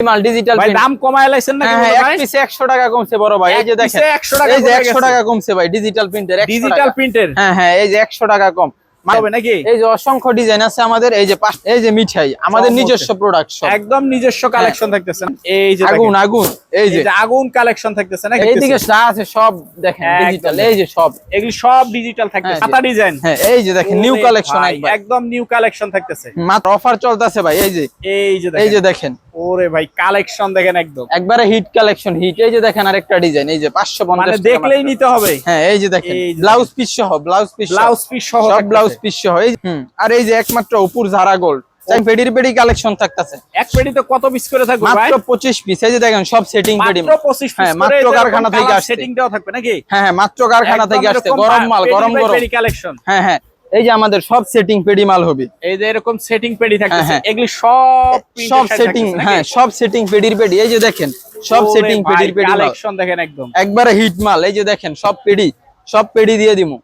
মাল ডিজিটাল ভাই দাম কমায় লাইছেন নাকি হ্যাঁ বড় এক পিসে একশো টাকা কমছে বড় ভাই। এই যে দেখেন 100 টাকা এই যে কমে একশো গেছে। টাকা কমছে ভাই ডিজিটাল প্রিন্টের ডিজিটাল প্রিন্টের হ্যাঁ হ্যাঁ এই যে একশো টাকা কম। হবে নাকি এই যে অসংখ্য ডিজাইন আছে আমাদের এই যে এই যে মিঠাই আমাদের নিজস্ব প্রোডাক্ট একদম নিজস্ব কালেকশন থাকতেছে এই যে আগুন আগুন এই যে আগুন কালেকশন থাকতেছে নাকি এইদিকে যা আছে সব দেখেন ডিজিটাল এই যে সব এগুলি সব ডিজিটাল থাকতেছে হ্যাঁ, সাতা ডিজাইন হ্যাঁ এই যে দেখেন নিউ কালেকশন একবার একদম নিউ কালেকশন থাকতেছে মাত্র অফার চলতেছে ভাই এই যে এই যে এই যে দেখেন ওরে ভাই কালেকশন দেখেন একদম একবারে হিট কালেকশন হিট এই যে দেখেন আরেকটা ডিজাইন এই যে পাঁচশো মানে দেখলেই নিতে হবে হ্যাঁ এই যে দেখেন ব্লাউজ পিস সহ ব্লাউজ পিস ব্লাউজ পিস সহ সব ব্লাউজ পিস সহ এই হুম, আর এই যে একমাত্র উপর ঝাড়া গোল্ড পেডির পেডি কালেকশন থাকতেছে। এক পেটিতে কত পিস করে থাকবে ভাই? মাত্র পঁচিশ পিস এই যে দেখেন সব সেটিং পেডি মাত্র 25 পিস হ্যাঁ, মাত্র কারখানা থেকে আসছে। সেটিং দেওয়া থাকবে নাকি? হ্যাঁ হ্যাঁ মাত্র কারখানা থেকে আসছে। গরম মাল গরম গরম। কালেকশন হ্যাঁ হ্যাঁ। এই যে আমাদের সব সেটিং পেডি মাল হবে। এই যে এরকম সেটিং পেডি থাকতেছে। হ্যাঁ। এগুলি সব সব সেটিং হ্যাঁ সব সেটিং পেডির পেডি এই যে দেখেন সব সেটিং পেডির পেডি কালেকশন দেখেন একদম। একবারে হিট মাল। এই যে দেখেন সব পেডি সব পেডি দিয়ে দিমু।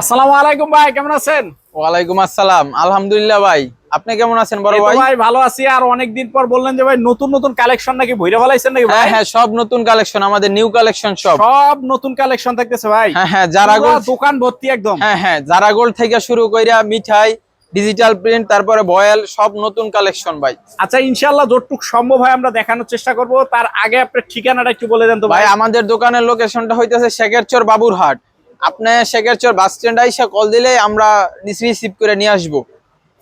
আসসালামু আলাইকুম ভাই কেমন আছেন? ওয়ালাইকুম আসসালাম। আলহামদুলিল্লাহ ভাই। আপনি কেমন আছেন বড় ভাই? ভাই ভালো আছি। আর অনেকদিন পর বললেন যে ভাই নতুন নতুন কালেকশন নাকি ভইরা ফেলাইছেন নাকি হ্যাঁ ভাই? হ্যাঁ সব নতুন কালেকশন আমাদের নিউ কালেকশন সব। সব নতুন কালেকশন থাকতেছে ভাই। হ্যাঁ হ্যাঁ গোল্ড দোকান ভর্তি একদম। হ্যাঁ হ্যাঁ যারা গোল্ড থেকে শুরু কইরা মিঠাই ডিজিটাল প্রিন্ট তারপরে বয়েল সব নতুন কালেকশন ভাই। আচ্ছা ইনশাআল্লাহ যতটুক সম্ভব হয় আমরা দেখানোর চেষ্টা করব। তার আগে আপনার ঠিকানাটা একটু বলে দেন তো ভাই ভাই। আমাদের দোকানের লোকেশনটা হইতেছে শেখেরচর বাবুরহাট। আপনি শেখেরচর বাস স্ট্যান্ড আইসা কল দিলে আমরা রিসিভ করে নিয়ে আসব।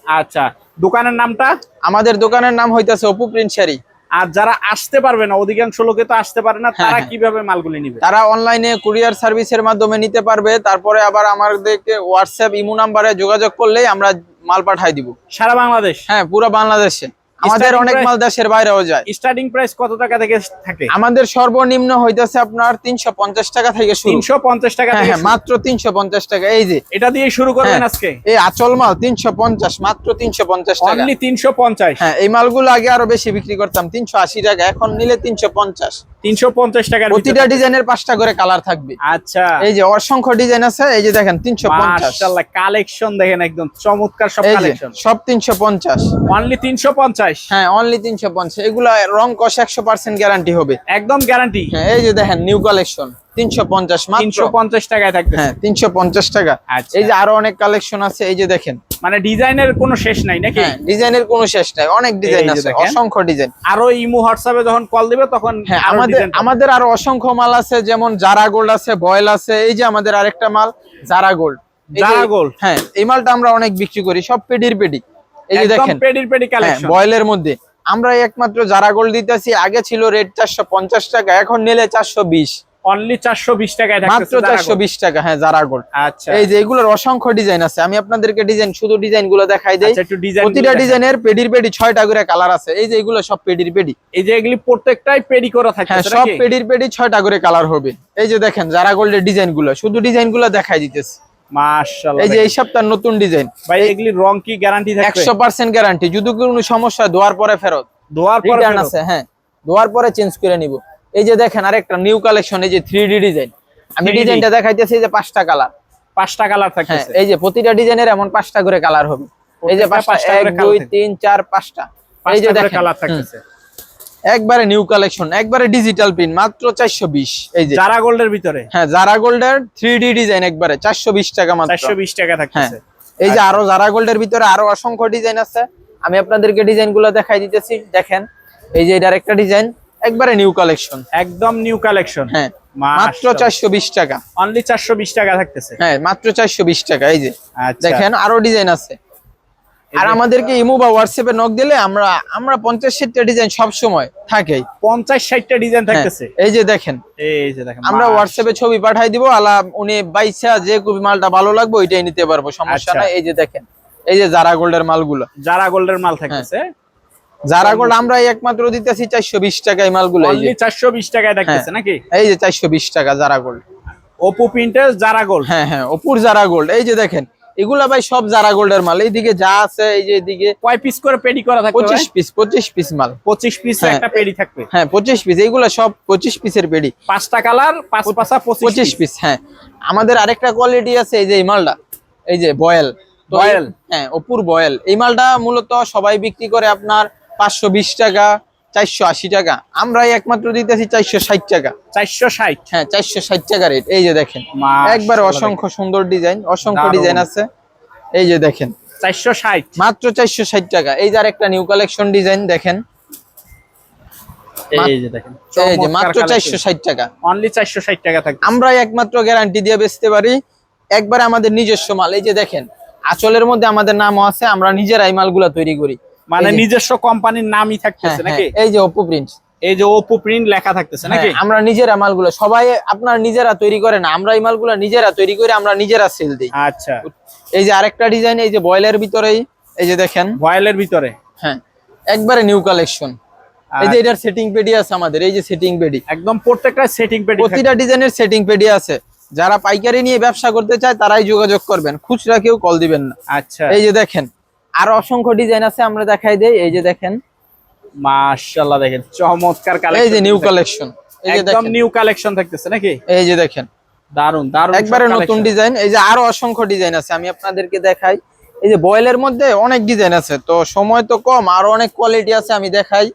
আচ্ছা দোকানের নামটা? আমাদের দোকানের নাম হইতেছে অপু প্রিন্ট শাড়ি। আর যারা আসতে পারবে না অধিকাংশ লোকে তো আসতে পারে না হ্যাঁ, তারা হ্যাঁ। কীভাবে মালগুলি নিবে? তারা অনলাইনে কুরিয়ার সার্ভিসের মাধ্যমে নিতে পারবে তারপরে আবার আমাদেরকে হোয়াটসঅ্যাপ ইমো নাম্বারে যোগাযোগ করলেই আমরা মাল পাঠাই দিব। সারা বাংলাদেশ? হ্যাঁ পুরো বাংলাদেশে। আমাদের অনেক মাল দেশের বাইরেও যায়। স্টার্টিং প্রাইস কত টাকা থেকে থাকে? আমাদের সর্বনিম্ন হইতেছে আপনার তিনশো পঞ্চাশ টাকা থেকে শুরু। তিনশো পঞ্চাশ টাকা হ্যাঁ থেকে হ্যাঁ মাত্র তিনশো পঞ্চাশ টাকা এই যে। এটা দিয়ে শুরু করবেন হ্যাঁ। আজকে? এই আচল মাল তিনশো পঞ্চাশ মাত্র তিনশো পঞ্চাশ টাকা। অনলি তিনশো পঞ্চাশ। হ্যাঁ এই মালগুলো আগে আরও বেশি বিক্রি করতাম তিনশো আশি টাকা এখন নিলে তিনশো পঞ্চাশ। পঞ্চাশ তিনশো পঞ্চাশ টাকার প্রতিটা ডিজাইনের পাঁচটা করে কালার থাকবে। আচ্ছা। এই যে অসংখ্য ডিজাইন আছে এই যে দেখেন মাশাআল্লাহ কালেকশন দেখেন একদম চমৎকার সব কালেকশন। সব অনলি হ্যাঁ অনলি তিনশো পঞ্চাশ। এগুলো রং কষ একশো পার্সেন্ট গ্যারান্টি হবে। একদম গ্যারান্টি হ্যাঁ এই যে দেখেন নিউ কালেকশন মাত্র। টাকায় থাকবে। হ্যাঁ টাকা। আচ্ছা। এই যে আরও অনেক কালেকশন আছে এই যে দেখেন। মানে ডিজাইনের কোনো শেষ নাই নাকি? হ্যাঁ ডিজাইনের কোনো শেষ নাই অনেক ডিজাইন আছে অসংখ্য ডিজাইন আরও ইমো হোয়াটসঅ্যাপে যখন কল দিবে তখন হ্যাঁ আমাদের আমাদের আরও অসংখ্য মাল আছে যেমন জারা গোল্ড আছে বয়েল আছে এই যে আমাদের আরেকটা মাল জারা গোল্ড জারা গোল্ড। হ্যাঁ এই মালটা আমরা অনেক বিক্রি করি সব পেডির পেডি। এই যে দেখেন। পেডির পেডি কালেকশন বয়েলের মধ্যে। আমরা একমাত্র জারা গোল্ড দিতেছি আগে ছিল রেট চারশো পঞ্চাশ টাকা এখন নিলে চারশো বিশ। অনলি চারশো বিশ টাকায় মাত্র থাকতেছে জারা চারশো গোল্ড। বিশ টাকা হ্যাঁ জারা গোল্ড আচ্ছা। এই যে এগুলোর অসংখ্য ডিজাইন আছে আমি আপনাদেরকে ডিজাইন শুধু ডিজাইনগুলো দেখাই দেই। আচ্ছা, প্রতিটা ডিজাইনের পেডির পেডি ছয়টা করে কালার আছে। এই যে এগুলো সব পেডির পেডি। এই যে এগুলি প্রত্যেকটাই পেডি করা হ্যাঁ সব পেডির পেডি ছয়টা করে কালার হবে। এই যে দেখেন যারা গোল্ডের ডিজাইনগুলো শুধু ডিজাইনগুলো দেখাই দিতেছে। মাশাআল্লাহ এই যে এই সপ্তাহ নতুন ডিজাইন ভাই এগুলি রং কি গ্যারান্টি থাকবে? একশো পার্সেন্ট গ্যারান্টি যদি কোনো সমস্যা ধোয়ার পরে ফেরত। ধোয়ার পর রিটার্ন আছে হ্যাঁ। ধোয়ার পরে চেঞ্জ করে নিব। এই যে দেখেন আরেকটা নিউ কালেকশন এই যে থ্রি ডি ডিজাইন আমি 3D ডিজাইনটা দেখাইতেছি এই যে পাঁচটা কালার পাঁচটা কালার থাকে এই যে প্রতিটা ডিজাইনের এমন পাঁচটা করে কালার হবে। এই যে পাঁচটা এক দুই তিন চার পাঁচটা। এই যে দেখেন কালার থাকতেছে। একবারে নিউ কালেকশন একবারে ডিজিটাল প্রিন্ট মাত্র চারশো বিশ। এই যে জারা গোল্ডের ভিতরে? হ্যাঁ জারা গোল্ডের থ্রি ডিজাইন একবারে চারশো বিশ টাকা মাত্র। চারশো বিশ টাকা হ্যাঁ এই যে আরও জারা গোল্ডের ভিতরে আরও অসংখ্য ডিজাইন আছে আমি আপনাদেরকে ডিজাইনগুলো দেখাই দিতেছি। দেখেন এই যে এটার একটা ডিজাইন একবারে নিউ কালেকশন একদম নিউ কালেকশন হ্যাঁ মাত্র চারশো বিশ টাকা। অনলি চারশো বিশ টাকা থাকতেছে। হ্যাঁ মাত্র চারশো বিশ টাকা এই যে। আচ্ছা। দেখেন আরও ডিজাইন আছে। আর আমাদেরকে ইমো বা হোয়াটসঅ্যাপে নক দিলে আমরা আমরা পঞ্চাশ ষাটটা ডিজাইন সব সময় থাকেই। পঞ্চাশ ষাটটা ডিজাইন হ্যাঁ, থাকতেছে। এই যে দেখেন। এই যে দেখেন আমরা হোয়াটসঅ্যাপে ছবি পাঠাই দিব আলা উনি বাইসা যে কবি মালটা ভালো লাগবে ওইটাই নিতে পারব সমস্যা আচ্ছা। নাই। এই যে দেখেন এই যে জারা গোল্ডের মালগুলো। জারা গোল্ডের মাল থাকতেছে। জারা গোল্ড আমরা একমাত্র দিতেছি চারশো বিশ টাকা এই মালগুলো এই যে। চারশো বিশ টাকায় হ্যাঁ। নাকি? এই যে চারশো বিশ টাকা জারা গোল্ড ওপো প্রিন্টার জারা গোল্ড হ্যাঁ হ্যাঁ অপুর জারা গোল্ড এই যে দেখেন এগুলা ভাই সব জারা গোল্ডের মাল। এইদিকে যা আছে এই যে এদিকে কয় পিস করে পেডি করা থাকবে পঁচিশ পিস পঁচিশ পিস মাল। পঁচিশ পিস হ্যাঁ। একটা পেডি থাকবে। হ্যাঁ পঁচিশ পিস এইগুলা সব পঁচিশ পিসের পেডি পাঁচটা কালার পাঁচ পাঁচা পঁচিশ পঁচিশ পিস হ্যাঁ আমাদের আরেকটা কোয়ালিটি আছে এই যে এই মালটা। এই যে বয়েল। বয়েল? হ্যাঁ অপুর বয়েল। এই মালটা মূলত সবাই বিক্রি করে আপনার পাঁচশো বিশ টাকা চারশো আশি টাকা। আমরাই একমাত্র দিতেছি চারশো ষাট টাকা। চারশো ষাট? হ্যাঁ চারশো ষাট টাকা রেট এই যে দেখেন একবার অসংখ্য সুন্দর ডিজাইন অসংখ্য ডিজাইন আছে। এই যে দেখেন চারশো ষাট? মাত্র চারশো ষাট টাকা। এই যে একটা নিউ কালেকশন ডিজাইন দেখেন। মাত্র চারশো ষাট টাকা। অনলি চারশো ষাট টাকা আমরা একমাত্র গ্যারান্টি দিয়ে বেচতে পারি। একবার আমাদের নিজস্ব মাল। এই যে দেখেন আঁচলের মধ্যে আমাদের নামও আছে আমরা নিজেরাই মালগুলা তৈরি করি। মানে নিজস্ব কোম্পানির নামই হ্যাঁ, থাকতেছে নাকি? হ্যাঁ, এই যে ওপো প্রিন্ট এই যে ওপো প্রিন্ট লেখা থাকতেছে নাকি? আমরা নিজেরা মালগুলো সবাই আপনার নিজেরা তৈরি করে না আমরা এই মালগুলো নিজেরা তৈরি করে আমরা নিজেরা সেল দিই। আচ্ছা। এই যে আরেকটা ডিজাইন এই যে বয়েলের ভিতরেই এই যে দেখেন। ভয়েলের ভিতরে? হ্যাঁ একবারে নিউ কালেকশন এই যে এটার সেটিং পেডি আছে আমাদের এই যে সেটিং পেডি একদম প্রত্যেকটা সেটিং পেডি প্রতিটা ডিজাইনের সেটিং পেডি আছে। যারা পাইকারি নিয়ে ব্যবসা করতে চায় তারাই যোগাযোগ করবেন। খুচরা কেউ কল দিবেন না। আচ্ছা। এই যে দেখেন আর অসংখ্য ডিজাইন আছে আমরা দেখাই দেই। এই যে দেখেন। মাশাআল্লাহ দেখেন চমৎকার এই যে নিউ কালেকশন এই যে একদম দেখেন। নিউ কালেকশন থাকতেছে নাকি? এই যে দেখেন। দারুণ দারুণ একবারে নতুন ডিজাইন এই যে আরও অসংখ্য ডিজাইন আছে আমি আপনাদেরকে দেখাই। এই যে বয়েলের মধ্যে অনেক ডিজাইন আছে তো সময় তো কম আরও অনেক কোয়ালিটি আছে আমি দেখাই।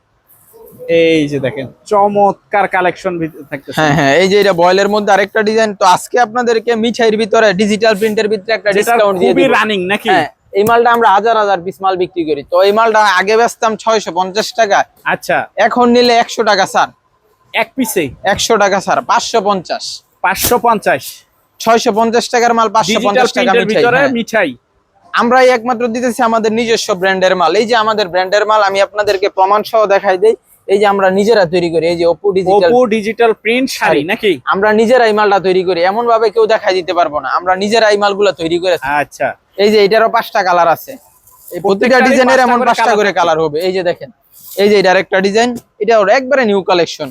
এই যে দেখেন চমৎকার কালেকশন থাকতেছে। হ্যাঁ হ্যাঁ এই যে এটা বয়েলের মধ্যে আরেকটা ডিজাইন তো আজকে আপনাদেরকে মিঠাইয়ের ভিতরে ডিজিটাল প্রিন্টের ভিতরে একটা ডিসকাউন্ট দিয়ে খুবই রানিং নাকি? হ্যাঁ এই মালটা আমরা হাজার হাজার পিস মাল বিক্রি করি। তো এই মালটা আগে বেচতাম ছয়শো পঞ্চাশ টাকা আচ্ছা। এখন নিলে একশো টাকা স্যার এক পিসে একশো টাকা স্যার পাঁচশো পঞ্চাশ। পাঁচশো পঞ্চাশ। ছয়শো পঞ্চাশ টাকার মাল পাঁচশো পঞ্চাশ টাকা মিঠাই, হ্যাঁ। আমরাই একমাত্র দিতেছি আমাদের নিজস্ব ব্র্যান্ডের মাল। এই যে আমাদের ব্র্যান্ডের মাল আমি আপনাদেরকে প্রমাণ সহ দেখাই দেই। এই যে আমরা নিজেরা তৈরি করি এই যে ওপো ডিজিটাল ওপো ডিজিটাল প্রিন্ট শাড়ি। নাকি? আমরা নিজেরাই মালটা তৈরি করি এমন ভাবে কেউ দেখাই দিতে পারব না। আমরা নিজেরাই মালগুলা তৈরি করে আচ্ছা। এই যে এটারও পাঁচটা কালার আছে। এই প্রতিটা ডিজাইনের এমন পাঁচটা করে কালার হবে। এই যে দেখেন এই যে এটার একটা ডিজাইন এটা ওর একবারে নিউ কালেকশন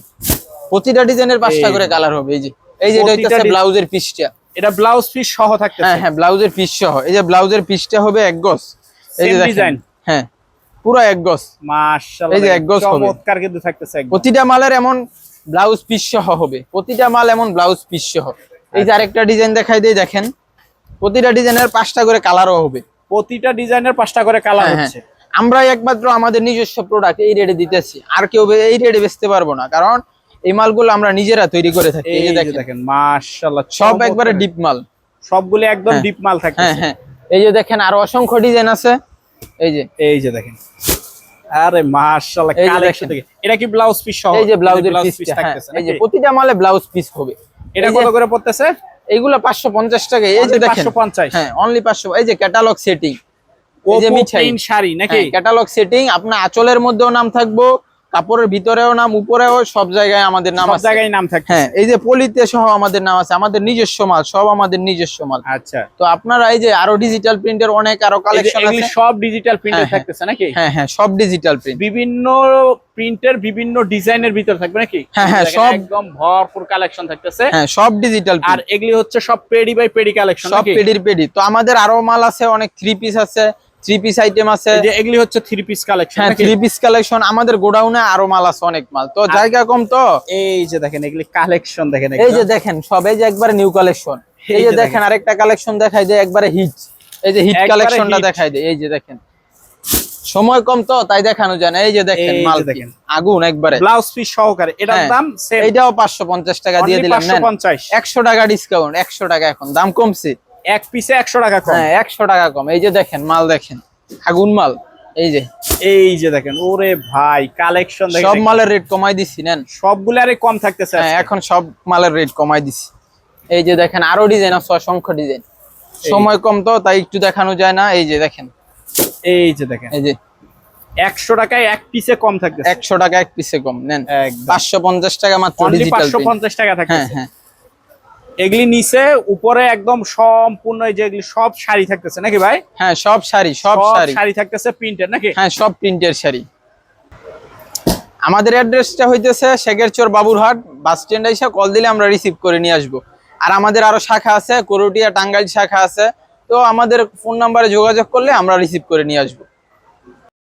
প্রতিটা ডিজাইনের পাঁচটা করে কালার হবে। এই যে এই যে এটা হচ্ছে ব্লাউজের পিসটা। এটা ব্লাউজ পিস সহ থাকতেছে। হ্যাঁ হ্যাঁ ব্লাউজের পিস সহ। এই যে ব্লাউজের পিসটা হবে এক গজ। এই যে দেখেন হ্যাঁ। পুরো এক গজ। মাশাআল্লাহ এই যে এক গজ হবে। চমৎকার কিন্তু থাকতেছে একদম প্রতিটা মালের এমন ব্লাউজ পিস সহ হবে। প্রতিটা মাল এমন ব্লাউজ পিস সহ। এই যে আরেকটা ডিজাইন দেখাই দিই দেখেন। প্রতিটা ডিজাইনের পাঁচটা করে কালারও হবে। প্রতিটা ডিজাইনের পাঁচটা করে কালার হ্যাঁ, হ্যাঁ। হচ্ছে। আমরা একমাত্র আমাদের নিজস্ব প্রোডাক্ট এই রেটে দিতেছি। আর কেউ এই রেটে বেচতে পারব না। কারণ এই মালগুলো আমরা নিজেরা তৈরি করে থাকি। এই যে দেখেন। মাশাআল্লাহ সব একবারে ডিপ মাল। সবগুলো একদম হ্যাঁ। ডিপ মাল হ্যাঁ হ্যাঁ। এই যে দেখেন আরও অসংখ্য ডিজাইন আছে। এই যে। এই যে দেখেন। আরে মাশাআল্লাহ কালেকশন দেখেন। এটা কি ব্লাউজ পিস সহ? এই যে ব্লাউজের পিস পিস থাকতেছে এই যে প্রতিটা মালে ব্লাউজ পিস হবে। এটা কত করে পড়তেছে? এইগুলো পাঁচশো পঞ্চাশ টাকা। এই যে দেখেন। 550 হ্যাঁ অনলি পাঁচশো। এই যে ক্যাটালগ সেটিং এই যে মিঠাই। শাড়ি নাকি? ক্যাটালগ সেটিং আপনার আঁচলের মধ্যেও নাম থাকব। কাপড়ের ভিতরেও নাম উপরেও সব জায়গায় আমাদের নাম আছে। জায়গায় নাম থাকছে হ্যাঁ এই যে পলিতে সহ আমাদের নাম আছে আমাদের নিজস্ব মাল সব আমাদের নিজস্ব মাল। আচ্ছা। তো আপনারা এই যে আরও ডিজিটাল প্রিন্টের অনেক আরও কালেকশন আছে। সব ডিজিটাল প্রিন্টে হ্যাঁ, হ্যাঁ। থাকতেছে নাকি? হ্যাঁ হ্যাঁ সব ডিজিটাল প্রিন্ট বিভিন্ন প্রিন্টের বিভিন্ন ডিজাইনের ভিতর থাকবে নাকি? হ্যাঁ, হ্যাঁ, সব- একদম ভরপুর কালেকশন থাকতেছে। হ্যাঁ সব ডিজিটাল আর এগুলি হচ্ছে সব পেডি বাই পেডি কালেকশন সব পেডির পেডি তো আমাদের আরও মাল আছে অনেক থ্রি পিস আছে। থ্রি পিস আইটেম আছে এগুলি হচ্ছে থ্রি পিস কালেকশন হ্যাঁ থ্রি পিস কালেকশন আমাদের গোডাউনে আরও মাল আছে অনেক মাল। তো জায়গা কম তো? এই যে দেখেন এগুলি কালেকশন দেখেন এই যে দেখেন সব যে একবারে নিউ কালেকশন এই যে যে দেখেন। আরেকটা কালেকশন দেখাই দেয় একবারে হিট এই যে হিট কালেকশনটা। দেখাই দেয় এই যে দেখেন। সময় কম তো তাই দেখানো যায় না। এই যে দেখেন মাল দেখেন। আগুন একবারে। ব্লাউজ পিস সহকারে। এটার হ্যাঁ, দাম সেম এইটাও পাঁচশো পঞ্চাশ টাকা দিয়ে দিলাম নেন। 550 একশো টাকা ডিসকাউন্ট একশো টাকা এখন। দাম কমছে। এক পিসে 100 টাকা কম। হ্যাঁ একশো টাকা কম। এই যে দেখেন মাল দেখেন। আগুন মাল এই যে। এই যে দেখেন ওরে ভাই কালেকশন সব মালের রেট কমাই দিচ্ছি নেন। সবগুলো আরে কম থাকতেছে হ্যাঁ এখন সব মালের রেট কমাই দিছি। এই যে দেখেন আরও ডিজাইন আছে অসংখ্য ডিজাইন সময় কম তো তাই একটু দেখানো যায় না। এই যে দেখেন। এই যে দেখেন। এই যে। 100 টাকায় এক পিসে কম থাকতেছে। একশো টাকা এক পিসে কম নেন। পাঁচশো পঞ্চাশ টাকা মাত্র ডিজিটাল 550 টাকা হ্যাঁ হ্যাঁ। এগুলি নিচে উপরে একদম সম্পূর্ণ এই যে এগুলি সব শাড়ি থাকতেছে নাকি ভাই? হ্যাঁ সব শাড়ি সব শাড়ি। শাড়ি থাকতেছে প্রিন্টের নাকি? হ্যাঁ সব প্রিন্টের শাড়ি। আমাদের অ্যাড্রেসটা হইতেছে শেখেরচর বাবুরহাট বাস স্ট্যান্ড এসে কল দিলে আমরা রিসিভ করে নিয়ে আসব। আর আমাদের আরও শাখা আছে করটিয়া টাঙ্গাইল শাখা আছে। তো আমাদের ফোন নাম্বারে যোগাযোগ করলে আমরা রিসিভ করে নিয়ে আসব।